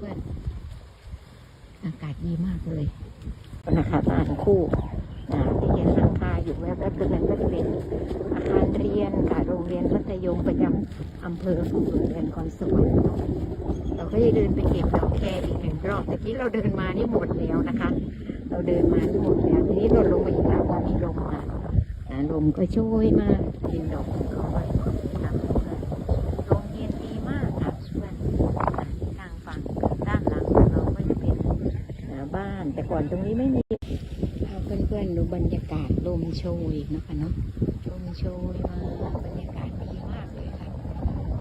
พื่อนๆอากาศดีมากเลยนะคะบ้านคู่นะที่เห็นหลังคาอยู่แวบๆตรงนั้นก็จะเป็นอาคารเรียนค่ะโรงเรียนมัธยมประจำอำเภอของโรงเรียนคอนสวรรค์เราก็จะเดินไปเก็บดอกแคอีกหนึ่งรอบแต่ที่เราเดินมานี่หมดแล้วนะคะ เราเดินมาที่หมดแล้วทีนี้เราลงมาอีกแล้วพอมีลมมาอ่าลมก็ช่วยมากกินดอกของเขาไปนะเพื่อนๆลมเย็นดีมากค่ะเพื่อนทางฝั่งด้านหลังของเราก็จะเป็นอ่าบ้าน แต่ ก่อนตรงนี้ไม่มีพาเพื่อนๆดูบรรยากาศลมโชยนะคะเนาะลมโชยมาบรรยากาศดีมากเลยค่ะ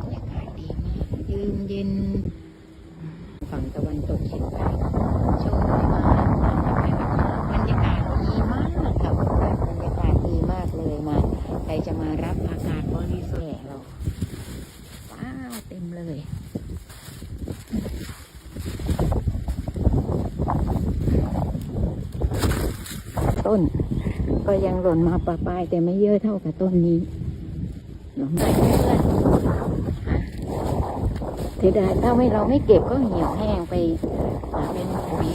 บรรยากาศดีมากยืนเย็นฝั่งตะวันตกเฉียงใต้โชยมาบรรยากาศดีมากค่ะเพื่อนๆบรรยากาศดีมากเลยมาใครจะมารับอากาศบริสุทธิ์เราว้าวเต็มเลย ต้น ก็ยังหล่นมาปะปลายแต่ไม่เยอะเท่ากับต้นนี้หล่นไปเพื่อนเสียดายถ้าไม่เราไม่เก็บก็เหี่ยวแห้งไปอ่าเป็นปุ๋ย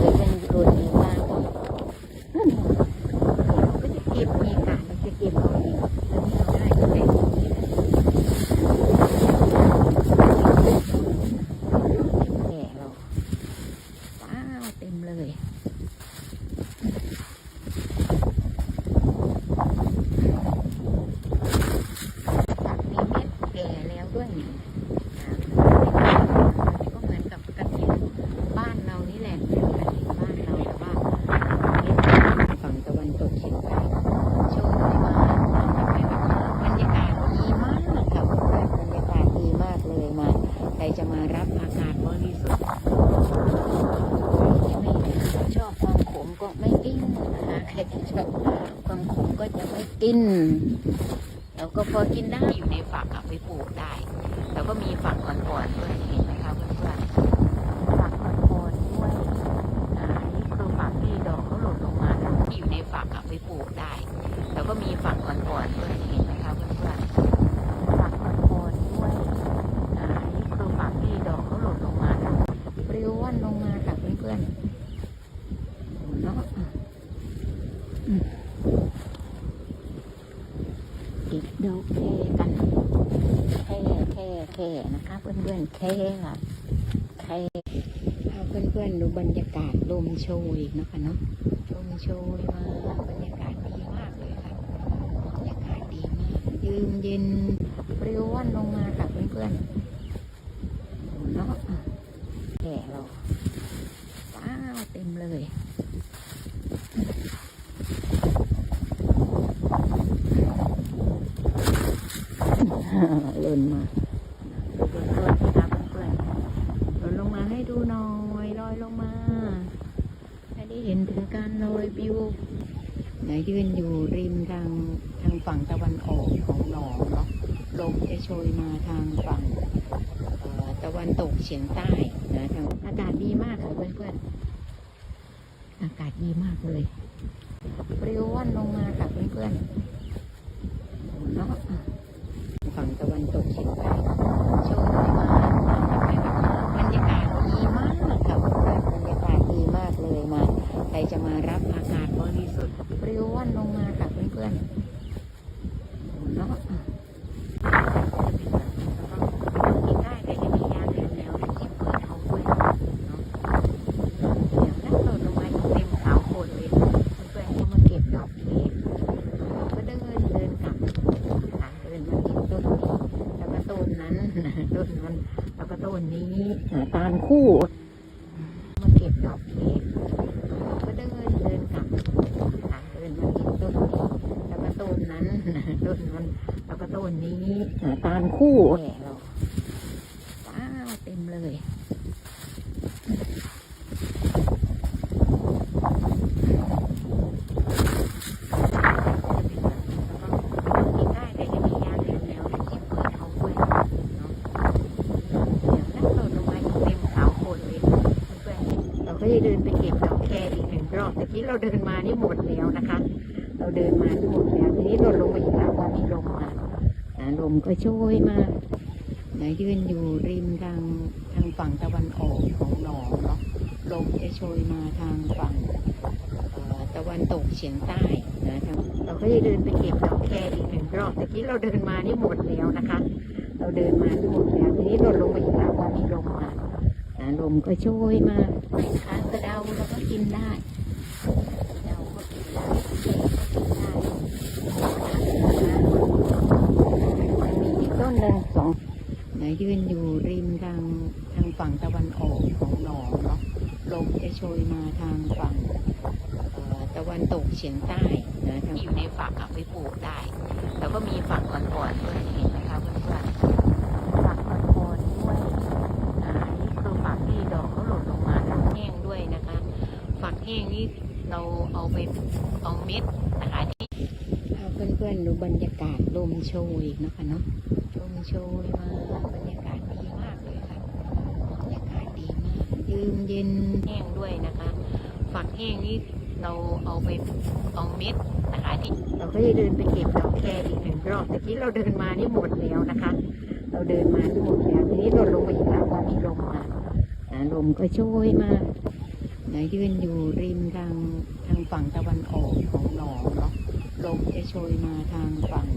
เฉยๆเป็นโรยดีมาก นั่นไงเราก็จะเก็บมีกะเราจะเก็บเอาเองแล้วนี่เราได้ก็แต่ตรงนี้แหละแก่เราว้าวเต็มเลย ตัดมีเม็ดแก่แล้วด้วยนี่อ่าก็เหมือนกับกระถิ่นบ้านเรานี่แหละกระถิ่นบ้านเราแต่ว่าเม็ดฝั่งตะวันตกเฉียงใต้โชยมาบรรยากาศดีมากค่ะเพื่อนๆบรรยากาศดีมากเลยมา ใครจะมารับอากาศบริสุทธิ์ใครที่ไม่ชอบความขมก็ไม่กินนะคะใครที่ชอบความขม กิน แล้วก็พอกินได้อยู่ในฝักเอาไปปลูกได้ แล้วก็มีฝักอ่อนๆด้วยเห็นไหมคะเพื่อนๆฝักอ่อนๆด้วยอ่านี่คือฝักที่ดอกเขาหล่นลงมาแล้วที่อยู่ในฝักเอาไปปลูกได้ แล้วก็มีฝักอ่อนๆด้วยเห็นไหมคะเพื่อนๆฝักอ่อนๆด้วยอ่านี่คือฝักที่ดอกเขาหล่นลงมาแล้วปลิวว่อนลงมาค่ะเพื่อนๆเนาะอืม เก็บดอกแคกันแค่แค่แค่นะคะเพื่อนๆแค่ค่ะแค่พาเพื่อนดูบรรยากาศลมโชยนะคะเนาะลมโชยมาบรรยากาศดีมากเลยค่ะบรรยากาศดีมากยืนเย็นปลิวว่อนลงมาค่ะเพื่อนๆเนาะแก่เราว้าวเต็มเลย หล่นมาดูบนต้นนะคะเพื่อนๆหล่นลงมาให้ดูหน่อยลอยลงมาให้ได้เห็นถึงการลอยปิวไหนยืนอยู่ริมทางทางฝั่งตะวันออกของหนองเนาะลมจะโชยมาทางฝั่งตะวันตกเฉียงใต้นะทางอากาศดีมากค่ะเพื่อนๆอากาศดีมากเลยปลิวว่อนลงมาค่ะเพื่อนๆเนาะ ฝั่งตะวันตกเฉียงใต้โชยมาบรรยากาศดีมากค่ะเพื่อนบรรยากาศดีมากเลยมา ใครจะมารับอากาศบริสุทธิ์ปลิวว่อนลงมาค่ะเพื่อนๆเนาะกินได้แต่จะมียาเหลวๆที่เพื่อนเอาด้วยเนาะเดี๋ยวนั่งหล่นลงมาเต็มขาวโพดเลยเพื่อนๆก็มาเก็บดอกเค้กก็เดินเดินกลับ ค่ะเดินมาที่ต้นนี้แล้วก็ต้ นั้นต้นนั้นแล้วก็ต้นนี้ตาลคู่มาเก็บดอกเค้กก็เดินเดินกลับทางเดินมาเก็บต้นนี้แล้วก็ต้นนั้นต้นนั้นแล้วก็ต้นนี้ตาลคู่แก่เราว้าวเต็มเลย กินได้แต่จะมียาเหลวๆที่เพื่อนเอาด้วยเนาะเดี๋ยวนั่งหล่นลงมาเต็มขาวโพดเลยเพื่อนๆเราก็จะเดินไปเก็บดอกแคอีก หนึ่งรอบแต่ที่เราเดินมานี่หมดแล้วนะคะ เราเดินมาที่หมดแล้วทีนี้เราลงมาอีกแล้วพอมีลมมาอ่าลมก็ช่วยมากไหนยืนอยู่ริมทางทางฝั่งตะวันออกของหนองเนาะลมจะโชยมาทางฝั่งตะวันตกเฉียงใต้นะทางเราก็จะเดินไปเก็บดอกแคอีกหนึ่งรอบตะกี้เราเดินมานี่หมดแล้วนะคะ เราเดินมาที่หมดแล้วทีนี้ลดลงมาอีกแล้วพอมีลมมาอ่าลมก็โชยมานะคะกระเดาเราก็กินได้ กระเดาก็กินได้เค้กก็กินได้มีอีกต้นหนึ่งสองนะยืนอยู่ริมทางทางฝั่งตะวันออกของหนองเนาะลมจะโชยมาทางฝั่งตะวันตกเฉียงใต้นะทางอยู่ในฝักเอาไปปลูกได้ แล้วก็มีฝักอ่อนๆด้วยเห็นไหมคะเพื่อนๆฝักอ่อนๆด้วยอ่านี่คือฝักที่ดอกเขาหล่นลงมาแล้วแห้งด้วยนะคะ ฝักแห้งนี่ เราเอาไปเอาเม็ดนะคะที่เอาเพื่อนๆดูบรรยากาศลมโชยนะคะเนาะลมโชยมาบรรยากาศดีมากเลยค่ะบรรยากาศดีมากยืมเย็นแห้งด้วยนะคะฝักแห้งนี่เราเอาไปเอาเม็ดนะคะที่เราก็จะเดินไปเก็บดอกแคอีกหนึ่งรอบตะกี้เราเดินมานี่หมดแล้วนะคะ เราเดินมาที่หมดแล้วทีนี้ลดลงมาอีกแล้วพอมีลมมาอ่าลมก็โชยมา นะยืนอยู่ริมทางทางฝั่งตะวันออกของหนองเนาะลมจะโชยมาทางฝั่ง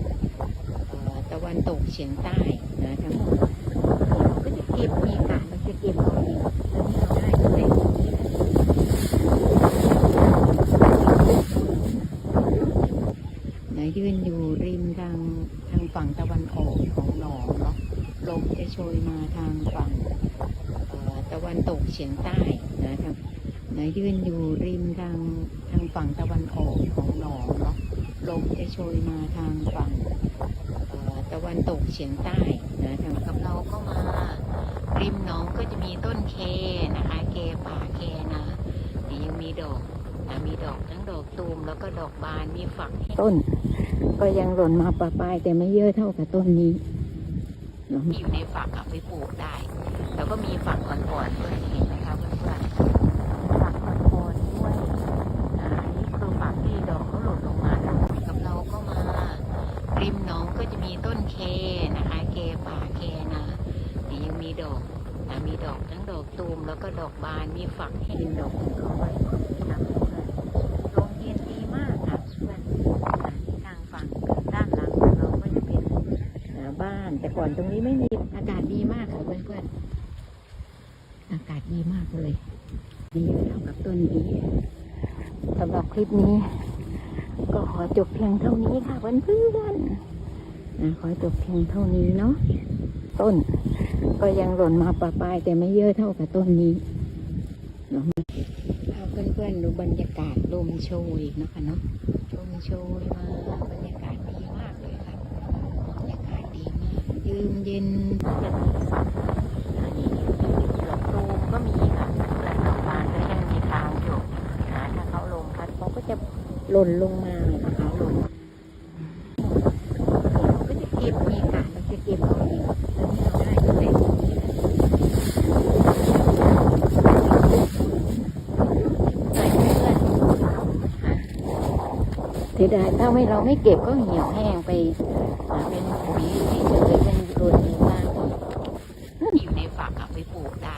ตะวันตกเฉียงใต้นะทางเราก็จะเก็บมีกาเราจะเก็บเอาเองแล้วที่เราได้แต่นะยืนอยู่ริมทางทางฝั่งตะวันออกของหนองเนาะลมจะโชยมาทางฝั่งตะวันตกเฉียงใต้นะทา งนะยืนอยู่ริมทางทางฝั่งตะวันออกของหนองเนาะลมจะโชยมาทางฝั่งเอ่อตะวันตกเฉียงใต้นะทางกับเราก็มาริมหนองก็จะมีต้นเคนะคะ เคป่าเคนะนี่ยังมีดอกนะมีดอกทั้งดอกตูมแล้วก็ดอกบานมีฝักต้น ก็ยังหล่นมาปะปลายแต่ไม่เยอะเท่ากับต้นนี้ที่อยู่ในฝักเอาไปปลูกได้ แล้วก็มีฝักอ่อนๆด้วยเห็นไหมคะเพื่อนๆฝักอ่อนๆด้วยอ่านี่คือฝักที่ดอกเขาหล่นลงมาแล้วกับเราก็มา ริมหนองก็จะ มีต้นเคนะคะ เคป่าเคนะนี่ยังมีดอกนะมีดอกทั้งดอกตูมแล้วก็ดอกบานมีฝักให้ดินดอกของเขาไว้นะลมเย็นดีมากค่ะเพื่อนที่ทางฝั่งด้านหลังของเราก็จะเป็นบ้าน แต่ก่อนตรงนี้ไม่มีอากาศดีมากค่ะเพื่อนๆอากาศดีมากเลย ดีเท่ากับต้นนี้สำหรับคลิปนี้ ก็ขอจบเพียงเท่านี้ค่ะเพื่อนๆน ขอจบเพียงเท่านี้เนาะต้น ก็ยังหล่นมาปะปลายแต่ไม่เยอะเท่ากับต้นนี้เนาะเอาเพื่อนๆดูบรรยากาศลมโชยนะคะเนาะลมโชยมาบรรยากาศดีมากเลยค่ะบรรยากาศดีมากยืมเย็นจะมีฝักอันนี้ดอกตูมก็มีค่ะและดอกบาก็ยังมีทางอยู่นะถ้าเขาลมพัดเขาก็จะหล่นลงมานะคะ หล่นเก็จะเก็บมีกาเราจะเก็บเอาเองแล้วที่เราได้ก็แต่เสียดายถ้าไม่เราไม่เก็บก็เหี่ยวแห้งไปอ่าเป็นปุ๋ยที่จะเลยเป็นโดนดีมากอยู่ในฝักเอาไปปลูกได้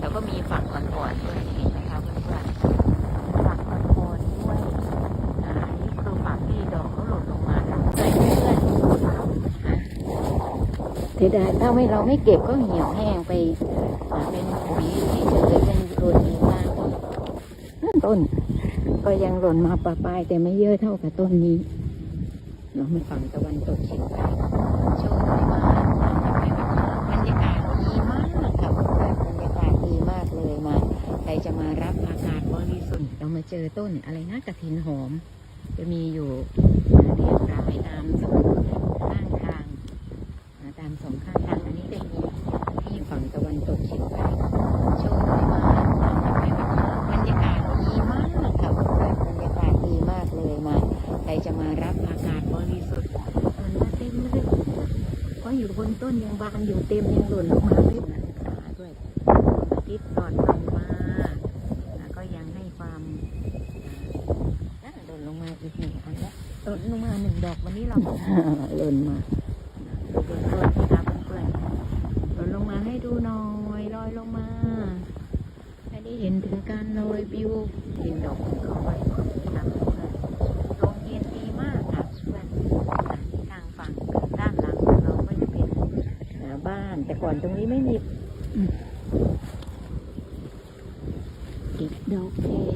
แล้วก็มีฝักอ่อนๆด้วยเห็นไหมคะเพื่อนๆฝักอ่อนๆด้วยอ่านี่คือฝักที่ดอกเขาหล่นลงมาแล้วใส่เพื่อนเสียดายถ้าไม่เราไม่เก็บก็เหี่ยวแห้งไปอ่าเป็นปุ๋ยที่จะเลยเป็นโดนดีมากต้น ก็ยังหล่นมาปะปลายแต่ไม่เยอะเท่ากับต้นนี้เนาะมันฝั่งตะวันตกเฉียงใต้โชคดีมากบรรยากาศดีมากค่ะเพื่อนๆบรรยากาศดีมากเลยมาใครจะมารับอากาศบริสุทธิ์เรามาเจอต้นอะไรนะกระถินหอม จะมีอยู่เรียงรายตามสองข้างทางอ่า ตามสองข้างทางอันนี้จะมีที่ฝั่งตะวันตกเฉียงใต้โชคดีมากบรรยากาศดีมากค่ะเพื่อนๆบรรยากาศดีมากเลยมาใครจะมารับอากาศบริสุทธิ์ต้นมาเต็มเลยเพราะอยู่บนต้นยังบานอยู่เต็มยังหล่นลงมาไม่หนาขาด้วยอาทิตย์ก่อนลงมาแล้วก็ยังให้ความอ่าหล่นลงมาอีกหนึ่งอันแล้วหล่นลงมาหนึ่งดอกวันนี้เราหล่นมา ดูหน่อยลอยลงมาให้ได้เห็นถึงการโรยวิวเห็นดอกของเขาไว้ทำเพื่อนลมเย็นดีมากค่ะเพื่อนทางฝั่งด้านหลังของเราก็จะเป็นหน้าบ้าน แต่ก่อนตรงนี้ไม่มีอืมติดดอกแคร